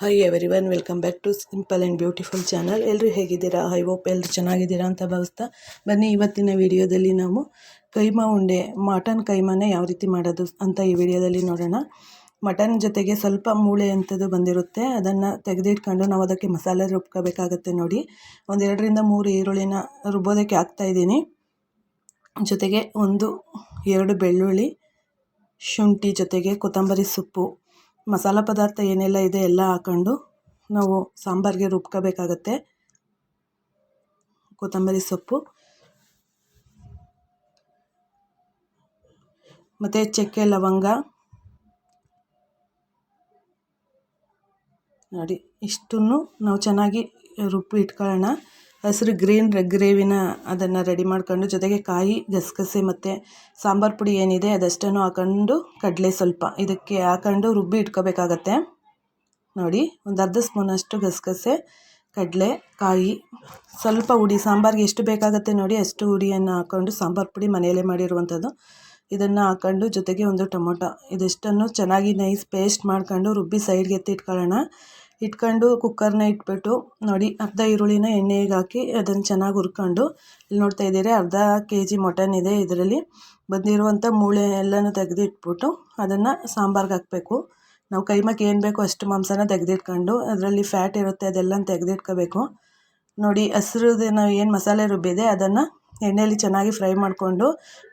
Hi every welcome back to simple and beautiful channel ಎಲ್ಲರೂ ಹೇಗಿದ್ದೀರಾ? I hope ಎಲ್ಲರೂ ಚೆನ್ನಾಗಿದ್ದೀರಾ ಅಂತ ಭಾವಿಸ್ತಾ ಬನ್ನಿ ಇವತ್ತಿನ ವಿಡಿಯೋದಲ್ಲಿ ನಾವು ಕೈಮಾ ಉಂಡೆ, ಮಟನ್ ಕೈಮಾನ ಯಾವ ರೀತಿ ಮಾಡೋದು ಅಂತ ಈ ವಿಡಿಯೋದಲ್ಲಿ ನೋಡೋಣ. ಮಟನ್ ಜೊತೆಗೆ ಸ್ವಲ್ಪ ಮೂಳೆ ಅಂಥದ್ದು ಬಂದಿರುತ್ತೆ. ಅದನ್ನು ತೆಗೆದಿಟ್ಕೊಂಡು ನಾವು ಅದಕ್ಕೆ ಮಸಾಲೆ ರುಬ್ಕೋಬೇಕಾಗತ್ತೆ ನೋಡಿ. ಒಂದೆರಡರಿಂದ ಮೂರು ಈರುಳ್ಳಿನ ರುಬ್ಬೋದಕ್ಕೆ ಹಾಕ್ತಾಯಿದ್ದೀನಿ ಜೊತೆಗೆ ಒಂದು ಎರಡು ಬೆಳ್ಳುಳ್ಳಿ ಶುಂಠಿ ಜೊತೆಗೆ ಕೊತ್ತಂಬರಿ ಸೊಪ್ಪು ಮಸಾಲ ಪದಾರ್ಥ ಏನೆಲ್ಲ ಇದೆ ಎಲ್ಲ ಹಾಕೊಂಡು ನಾವು ಸಾಂಬಾರಿಗೆ ರುಬ್ಕೋಬೇಕಾಗತ್ತೆ. ಕೊತ್ತಂಬರಿ ಸೊಪ್ಪು. ಮತ್ತು ಚಕ್ಕೆ ಲವಂಗ. ನೋಡಿ, ಇಷ್ಟನ್ನು ನಾವು ಚೆನ್ನಾಗಿ ರುಬ್ಬಿ ಇಟ್ಕೊಳ್ಳೋಣ. ಹಸಿರು ಗ್ರೀನ್ ಗ್ರೇವಿನ ಅದನ್ನು ರೆಡಿ ಮಾಡ್ಕೊಂಡು ಜೊತೆಗೆ ಕಾಯಿ, ಗಸಗಸೆ ಮತ್ತು ಸಾಂಬಾರು ಪುಡಿ ಏನಿದೆ ಅದಷ್ಟನ್ನು ಹಾಕೊಂಡು ಕಡಲೆ ಸ್ವಲ್ಪ ಇದಕ್ಕೆ ಹಾಕೊಂಡು ರುಬ್ಬಿ ಇಟ್ಕೋಬೇಕಾಗತ್ತೆ. ನೋಡಿ, ಒಂದು ಅರ್ಧ ಸ್ಪೂನಷ್ಟು ಗಸಗಸೆ, ಕಡಲೆ, ಕಾಯಿ, ಸ್ವಲ್ಪ ಹುಡಿ, ಸಾಂಬಾರಿಗೆ ಎಷ್ಟು ಬೇಕಾಗುತ್ತೆ ನೋಡಿ, ಅಷ್ಟು ಹುಡಿಯನ್ನು ಹಾಕ್ಕೊಂಡು ಸಾಂಬಾರು ಪುಡಿ ಮನೆಯಲ್ಲೇ ಮಾಡಿರುವಂಥದ್ದು. ಇದನ್ನು ಹಾಕ್ಕೊಂಡು ಜೊತೆಗೆ ಒಂದು ಟೊಮೊಟೊ, ಇದಿಷ್ಟನ್ನು ಚೆನ್ನಾಗಿ ನೈಸ್ ಪೇಸ್ಟ್ ಮಾಡ್ಕೊಂಡು ರುಬ್ಬಿ ಸೈಡ್ಗೆ ಎತ್ತಿ ಇಟ್ಕೊಳ್ಳೋಣ. ಇಟ್ಕೊಂಡು ಕುಕ್ಕರ್ನ ಇಟ್ಬಿಟ್ಟು ನೋಡಿ ಅರ್ಧ ಈರುಳ್ಳಿನ ಎಣ್ಣೆಗೆ ಹಾಕಿ ಅದನ್ನು ಚೆನ್ನಾಗಿ ಹುರ್ಕೊಂಡು, ಇಲ್ಲಿ ನೋಡ್ತಾ ಇದ್ದೀರಿ ಅರ್ಧ ಕೆ ಜಿ ಮಟನ್ ಇದೆ ಇದರಲ್ಲಿ. ಬಂದಿರುವಂಥ ಮೂಳೆ ಎಲ್ಲನೂ ತೆಗೆದಿಟ್ಬಿಟ್ಟು ಅದನ್ನು ಸಾಂಬಾರ್ಗೆ ಹಾಕಬೇಕು. ನಾವು ಕೈಮಕ್ಕೆ ಏನು ಬೇಕೋ ಅಷ್ಟು ಮಾಂಸನ ತೆಗೆದಿಟ್ಕೊಂಡು ಅದರಲ್ಲಿ ಫ್ಯಾಟ್ ಇರುತ್ತೆ ಅದೆಲ್ಲ ತೆಗೆದಿಟ್ಕೋಬೇಕು. ನೋಡಿ ಹಸ್ರದ್ದು ನಾವು ಏನು ಮಸಾಲೆ ರುಬ್ಬಿದೆ ಅದನ್ನು ಎಣ್ಣೆಯಲ್ಲಿ ಚೆನ್ನಾಗಿ ಫ್ರೈ ಮಾಡಿಕೊಂಡು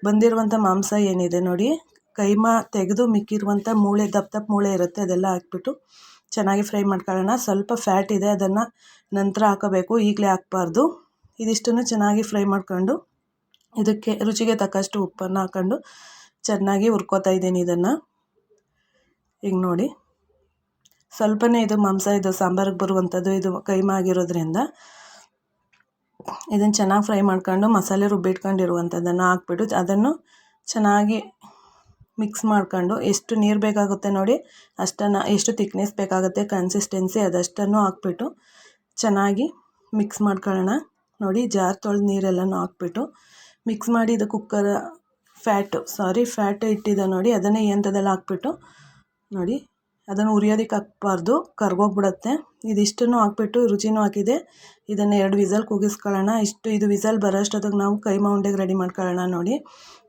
ಬಂದಿರುವಂಥ ಮಾಂಸ ಏನಿದೆ ನೋಡಿ ಕೈಮಾ ತೆಗೆದು ಮಿಕ್ಕಿರುವಂಥ ಮೂಳೆ ದಪ್ಪ ದಪ್ಪ ಮೂಳೆ ಇರುತ್ತೆ ಅದೆಲ್ಲ ಹಾಕ್ಬಿಟ್ಟು ಚೆನ್ನಾಗಿ ಫ್ರೈ ಮಾಡ್ಕೊಳ್ಳೋಣ. ಸ್ವಲ್ಪ ಫ್ಯಾಟ್ ಇದೆ, ಅದನ್ನು ನಂತರ ಹಾಕೋಬೇಕು. ಈಗಲೇ ಹಾಕ್ಬಾರ್ದು. ಇದಿಷ್ಟನ್ನು ಚೆನ್ನಾಗಿ ಫ್ರೈ ಮಾಡ್ಕೊಂಡು ಇದಕ್ಕೆ ರುಚಿಗೆ ತಕ್ಕಷ್ಟು ಉಪ್ಪನ್ನು ಹಾಕ್ಕೊಂಡು ಚೆನ್ನಾಗಿ ಹುರ್ಕೋತಾ ಇದ್ದೀನಿ ಇದನ್ನು. ಈಗ ನೋಡಿ, ಸ್ವಲ್ಪನೇ ಇದು ಮಾಂಸ, ಇದು ಸಾಂಬಾರಿಗೆ ಬರುವಂಥದ್ದು, ಇದು ಕೈಮಾಗಿರೋದ್ರಿಂದ ಇದನ್ನು ಚೆನ್ನಾಗಿ ಫ್ರೈ ಮಾಡ್ಕೊಂಡು ಮಸಾಲೆ ರುಬ್ಬಿಟ್ಕೊಂಡಿರುವಂಥದ್ದನ್ನು ಹಾಕ್ಬಿಟ್ಟು ಅದನ್ನು ಚೆನ್ನಾಗಿ ಮಿಕ್ಸ್ ಮಾಡ್ಕೊಂಡು ಎಷ್ಟು ನೀರು ಬೇಕಾಗುತ್ತೆ ನೋಡಿ, ಅಷ್ಟನ್ನು ಎಷ್ಟು ತಿಕ್ನೆಸ್ ಬೇಕಾಗುತ್ತೆ ಕನ್ಸಿಸ್ಟೆನ್ಸಿ ಅದಷ್ಟನ್ನು ಹಾಕ್ಬಿಟ್ಟು ಚೆನ್ನಾಗಿ ಮಿಕ್ಸ್ ಮಾಡ್ಕೊಳ್ಳೋಣ. ನೋಡಿ, ಜಾರ್ ತೊಳೆದು ನೀರೆಲ್ಲನೂ ಹಾಕ್ಬಿಟ್ಟು ಮಿಕ್ಸ್ ಮಾಡಿದ ಕುಕ್ಕರ್ ಫ್ಯಾಟು ಸಾರಿ ಫ್ಯಾಟ್ ಇಟ್ಟಿದೆ ನೋಡಿ, ಅದನ್ನೇ ಯಂತ್ರದಲ್ಲಿ ಹಾಕ್ಬಿಟ್ಟು ನೋಡಿ ಅದನ್ನು ಉರಿಯೋದಕ್ಕೆ ಹಾಕ್ಬಾರ್ದು, ಕರ್ಗೋಗ್ಬಿಡುತ್ತೆ. ಇದಿಷ್ಟನ್ನು ಹಾಕ್ಬಿಟ್ಟು ರುಚಿನೂ ಹಾಕಿದೆ. ಇದನ್ನು ಎರಡು ವಿಸಲ್ ಕೂಗಿಸ್ಕೊಳ್ಳೋಣ ಇಷ್ಟು, ಇದು ವಿಸಲ್ ಬರೋಷ್ಟೊತ್ತಿಗೆ ನಾವು ಕೈ ಮೌಂಡೆಗೆ ರೆಡಿ ಮಾಡ್ಕೊಳ್ಳೋಣ ನೋಡಿ.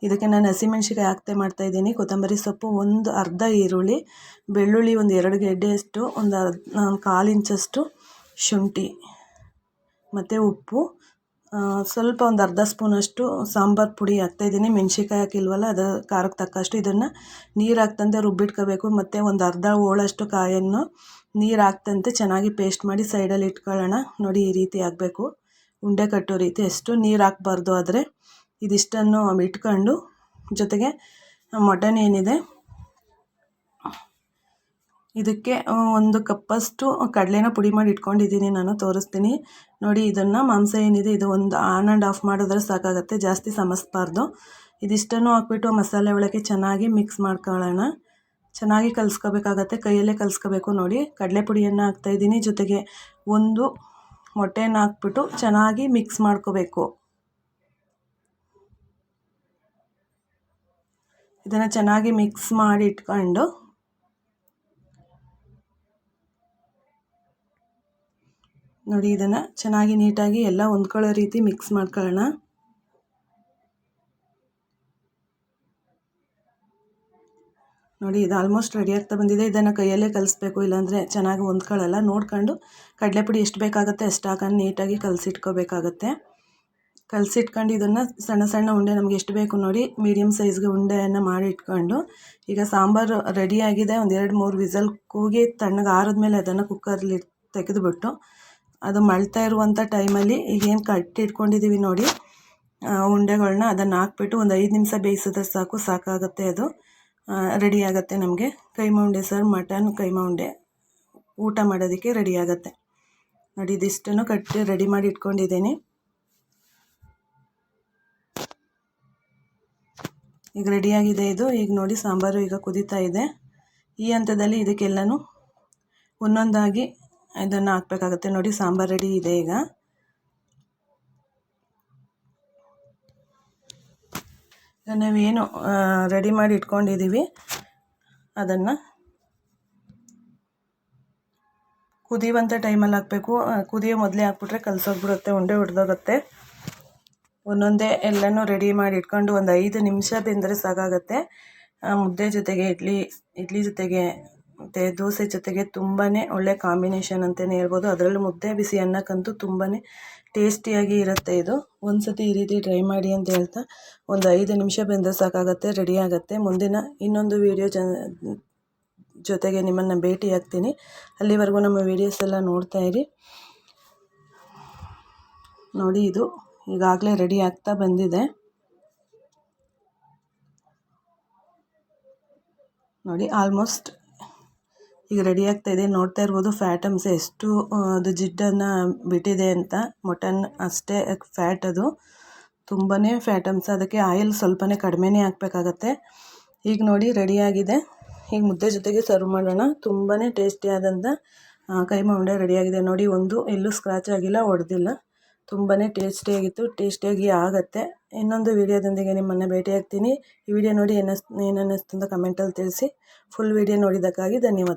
ಇದಕ್ಕೆ ನಾನು ಹಸಿಮೆಣ್ಸಿಕಾಯಿ ಹಾಕ್ತೆ ಮಾಡ್ತಾಯಿದ್ದೀನಿ ಕೊತ್ತಂಬರಿ ಸೊಪ್ಪು, ಒಂದು ಅರ್ಧ ಈರುಳ್ಳಿ, ಬೆಳ್ಳುಳ್ಳಿ ಒಂದು ಎರಡು ಗೆಡ್ಡೆಯಷ್ಟು, ಒಂದು ಅರ್ಧ ಕಾಲು ಇಂಚಷ್ಟು ಶುಂಠಿ, ಮತ್ತು ಉಪ್ಪು ಸ್ವಲ್ಪ ಒಂದು ಅರ್ಧ ಸ್ಪೂನಷ್ಟು ಸಾಂಬಾರು ಪುಡಿ ಹಾಕ್ತಾಯಿದ್ದೀನಿ ಮೆಣ್ಸಿನ್ಕಾಯಿ ಹಾಕಿಲ್ವಲ್ಲ, ಅದು ಖಾರಕ್ಕೆ ತಕ್ಕಷ್ಟು ಇದನ್ನು ನೀರು ಹಾಕ್ತಂತೆ ರುಬ್ಬಿಟ್ಕೋಬೇಕು. ಮತ್ತು ಒಂದು ಅರ್ಧ ಹೋಳಷ್ಟು ಕಾಯನ್ನು ನೀರು ಹಾಕ್ತಂತೆ ಚೆನ್ನಾಗಿ ಪೇಸ್ಟ್ ಮಾಡಿ ಸೈಡಲ್ಲಿ ಇಟ್ಕೊಳ್ಳೋಣ. ನೋಡಿ, ಈ ರೀತಿ ಆಗಬೇಕು ಉಂಡೆ ಕಟ್ಟೋ ರೀತಿ ಅಷ್ಟು ನೀರು ಹಾಕ್ಬಾರ್ದು ಆದರೆ. ಇದಿಷ್ಟನ್ನು ಇಟ್ಕೊಂಡು, ಜೊತೆಗೆ ಮಟನ್ ಏನಿದೆ, ಇದಕ್ಕೆ ಒಂದು ಕಪ್ಪಷ್ಟು ಕಡಲೆನ ಪುಡಿ ಮಾಡಿ ಇಟ್ಕೊಂಡಿದ್ದೀನಿ. ನಾನು ತೋರಿಸ್ತೀನಿ. ನೋಡಿ, ಇದನ್ನು ಮಾಂಸ ಏನಿದೆ, ಇದು ಒಂದು ಆನ್ ಆ್ಯಂಡ್ ಆಫ್ ಮಾಡಿದ್ರೆ ಸಾಕಾಗುತ್ತೆ, ಜಾಸ್ತಿ ಸಮಸ್ಬಾರ್ದು. ಇದಿಷ್ಟನ್ನು ಹಾಕ್ಬಿಟ್ಟು ಮಸಾಲೆ ಒಳಗೆ ಚೆನ್ನಾಗಿ ಮಿಕ್ಸ್ ಮಾಡ್ಕೊಳ್ಳೋಣ. ಚೆನ್ನಾಗಿ ಕಲಿಸ್ಕೋಬೇಕಾಗತ್ತೆ, ಕೈಯಲ್ಲೇ ಕಲಿಸ್ಕೋಬೇಕು ನೋಡಿ. ಕಡಲೆ ಪುಡಿಯನ್ನು ಹಾಕ್ತಾಯಿದ್ದೀನಿ ಜೊತೆಗೆ ಒಂದು ಮೊಟ್ಟೆನ ಹಾಕ್ಬಿಟ್ಟು ಚೆನ್ನಾಗಿ ಮಿಕ್ಸ್ ಮಾಡ್ಕೋಬೇಕು. ಇದನ್ನು ಚೆನ್ನಾಗಿ ಮಿಕ್ಸ್ ಮಾಡಿ ಇಟ್ಕೊಂಡು ನೋಡಿ, ಇದನ್ನು ಚೆನ್ನಾಗಿ ನೀಟಾಗಿ ಎಲ್ಲ ಹೊಂದ್ಕೊಳ್ಳೋ ರೀತಿ ಮಿಕ್ಸ್ ಮಾಡ್ಕೊಳ್ಳೋಣ. ನೋಡಿ, ಇದು ಆಲ್ಮೋಸ್ಟ್ ರೆಡಿ ಆಗ್ತಾ ಬಂದಿದೆ. ಇದನ್ನು ಕೈಯಲ್ಲೇ ಕಲಿಸ್ಬೇಕು, ಇಲ್ಲಾಂದರೆ ಚೆನ್ನಾಗಿ ಹೊಂದ್ಕೊಳ್ಳಲ್ಲ. ನೋಡ್ಕೊಂಡು ಕಡಲೆಪುಡಿ ಎಷ್ಟು ಬೇಕಾಗುತ್ತೆ ಅಷ್ಟು ಹಾಕೊಂಡು ನೀಟಾಗಿ ಕಲಸಿಟ್ಕೋಬೇಕಾಗತ್ತೆ. ಕಲಸಿಟ್ಕೊಂಡು ಇದನ್ನು ಸಣ್ಣ ಸಣ್ಣ ಉಂಡೆ ನಮಗೆ ಎಷ್ಟು ಬೇಕು ನೋಡಿ ಮೀಡಿಯಮ್ ಸೈಜ್ಗೆ ಉಂಡೆಯನ್ನು ಮಾಡಿಟ್ಕೊಂಡು, ಈಗ ಸಾಂಬಾರು ರೆಡಿಯಾಗಿದೆ ಒಂದು ಎರಡು ಮೂರು ವಿಸಲ್ ಕೂಗಿ ತಣ್ಣಗೆ ಆರಿದ್ಮೇಲೆ ಅದನ್ನು ಕುಕ್ಕರ್ಲಿ ತೆಗೆದುಬಿಟ್ಟು ಅದು ಮಳ್ತಾ ಇರುವಂಥ ಟೈಮಲ್ಲಿ ಈಗೇನು ಕಟ್ಟಿಟ್ಕೊಂಡಿದ್ದೀವಿ ನೋಡಿ. ಉಂಡೆಗಳನ್ನ ಅದನ್ನು ಹಾಕ್ಬಿಟ್ಟು ಒಂದು ಐದು ನಿಮಿಷ ಬೇಯಿಸಿದ್ರೆ ಸಾಕು, ಸಾಕಾಗುತ್ತೆ ಅದು. ರೆಡಿ ಆಗುತ್ತೆ ನಮಗೆ. ಕೈಮಾ ಉಂಡೆ ಸರ್ ಮಟನ್ ಕೈಮಾ ಉಂಡೆ. ಊಟ ಮಾಡೋದಕ್ಕೆ ರೆಡಿ ಆಗುತ್ತೆ. ನೋಡಿ, ಇದಿಷ್ಟನ್ನು ಕಟ್ಟಿ ರೆಡಿ ಮಾಡಿ ಇಟ್ಕೊಂಡಿದ್ದೀನಿ. ಈಗ ರೆಡಿಯಾಗಿದೆ ಇದು. ಈಗ ನೋಡಿ, ಸಾಂಬಾರು ಈಗ ಕುದೀತಾ ಇದೆ. ಈ ಹಂತದಲ್ಲಿ ಇದಕ್ಕೆಲ್ಲನೂ ಒಂದೊಂದಾಗಿ ಇದನ್ನು ಹಾಕ್ಬೇಕಾಗತ್ತೆ. ನೋಡಿ, ಸಾಂಬಾರು ರೆಡಿ ಇದೆ ಈಗ. ನಾವೇನು ರೆಡಿ ಮಾಡಿ ಇಟ್ಕೊಂಡಿದ್ದೀವಿ ಅದನ್ನು ಕುದಿಯುವಂಥ ಟೈಮಲ್ಲಿ ಹಾಕಬೇಕು. ಕುದಿಯೋ ಮೊದಲೇ ಹಾಕ್ಬಿಟ್ರೆ ಕಲಸೋಗ್ಬಿಡುತ್ತೆ, ಉಂಡೆ ಹೊಡೆದೋಗುತ್ತೆ ಒಂದೊಂದೇ ಎಲ್ಲನೂ ರೆಡಿ ಮಾಡಿ ಇಟ್ಕೊಂಡು ಒಂದು ಐದು ನಿಮಿಷ ಬೆಂದರೆ ಸಾಕಾಗುತ್ತೆ. ಮುದ್ದೆ ಜೊತೆಗೆ, ಇಡ್ಲಿ ಇಡ್ಲಿ ಜೊತೆಗೆ ಮತ್ತು ದೋಸೆ ಜೊತೆಗೆ ತುಂಬಾ ಒಳ್ಳೆ ಕಾಂಬಿನೇಷನ್ ಅಂತಲೇ ಹೇಳ್ಬೋದು. ಅದರಲ್ಲೂ ಮುದ್ದೆ, ಬಿಸಿ ಅನ್ನಕ್ಕಂತೂ ತುಂಬಾ ಟೇಸ್ಟಿಯಾಗಿ ಇರುತ್ತೆ ಇದು. ಒಂದು ಸತಿ ಈ ರೀತಿ ಟ್ರೈ ಮಾಡಿ ಅಂತ ಹೇಳ್ತಾ ಒಂದು ಐದು ನಿಮಿಷ ಬೆಂದರೆ ಸಾಕಾಗತ್ತೆ ರೆಡಿ ಆಗುತ್ತೆ. ಮುಂದಿನ ಇನ್ನೊಂದು ವೀಡಿಯೋ ಜ, ಜೊತೆಗೆ ನಿಮ್ಮನ್ನು ಭೇಟಿ ಆಗ್ತೀನಿ. ಅಲ್ಲಿವರೆಗೂ ನಮ್ಮ ವೀಡಿಯೋಸ್ ಎಲ್ಲ ನೋಡ್ತಾ ಇರಿ. ನೋಡಿ ಇದು ಈಗಾಗಲೇ ರೆಡಿ ಆಗ್ತಾ ಬಂದಿದೆ. ನೋಡಿ ಆಲ್ಮೋಸ್ಟ್ ಈಗ ರೆಡಿ ಆಗ್ತಾ ಇದೆ. ನೋಡ್ತಾ ಇರ್ಬೋದು ಫ್ಯಾಟಮ್ಸ್ ಎಷ್ಟು ಅದು ಜಿಡ್ಡನ್ನು ಬಿಟ್ಟಿದೆ ಅಂತ. ಮಟನ್ ಅಷ್ಟೇ ಫ್ಯಾಟ್ ಅದು. ತುಂಬಾ ಫ್ಯಾಟಮ್ಸ್ ಅದಕ್ಕೆ ಆಯಿಲ್ ಸ್ವಲ್ಪನೇ ಕಡಿಮೆನೇ ಹಾಕಬೇಕಾಗತ್ತೆ. ಈಗ ನೋಡಿ ರೆಡಿಯಾಗಿದೆ ಈಗ ಮುದ್ದೆ ಜೊತೆಗೆ ಸರ್ವ್ ಮಾಡೋಣ. ತುಂಬಾ ಟೇಸ್ಟಿಯಾದಂಥ ಕೈಮಾ ಉಂಡೆ ರೆಡಿಯಾಗಿದೆ ನೋಡಿ, ಒಂದು ಎಲ್ಲೂ ಸ್ಕ್ರಾಚ್ ಆಗಿಲ್ಲ, ಒಡೆದಿಲ್ಲ. ತುಂಬಾ ಟೇಸ್ಟಿಯಾಗಿತ್ತು ಟೇಸ್ಟಿಯಾಗಿ ಆಗುತ್ತೆ. ಇನ್ನೊಂದು ವಿಡಿಯೋದೊಂದಿಗೆ ನಿಮ್ಮನ್ನು ಭೇಟಿಯಾಗ್ತೀನಿ. ಈ ವಿಡಿಯೋ ನೋಡಿ ಏನಸ್ ಏನು ಅನ್ನಿಸ್ತು ಅಂತ ಕಮೆಂಟಲ್ಲಿ ತಿಳಿಸಿ. ಫುಲ್ ವಿಡಿಯೋ ನೋಡಿದ್ದಕ್ಕಾಗಿ ಧನ್ಯವಾದ.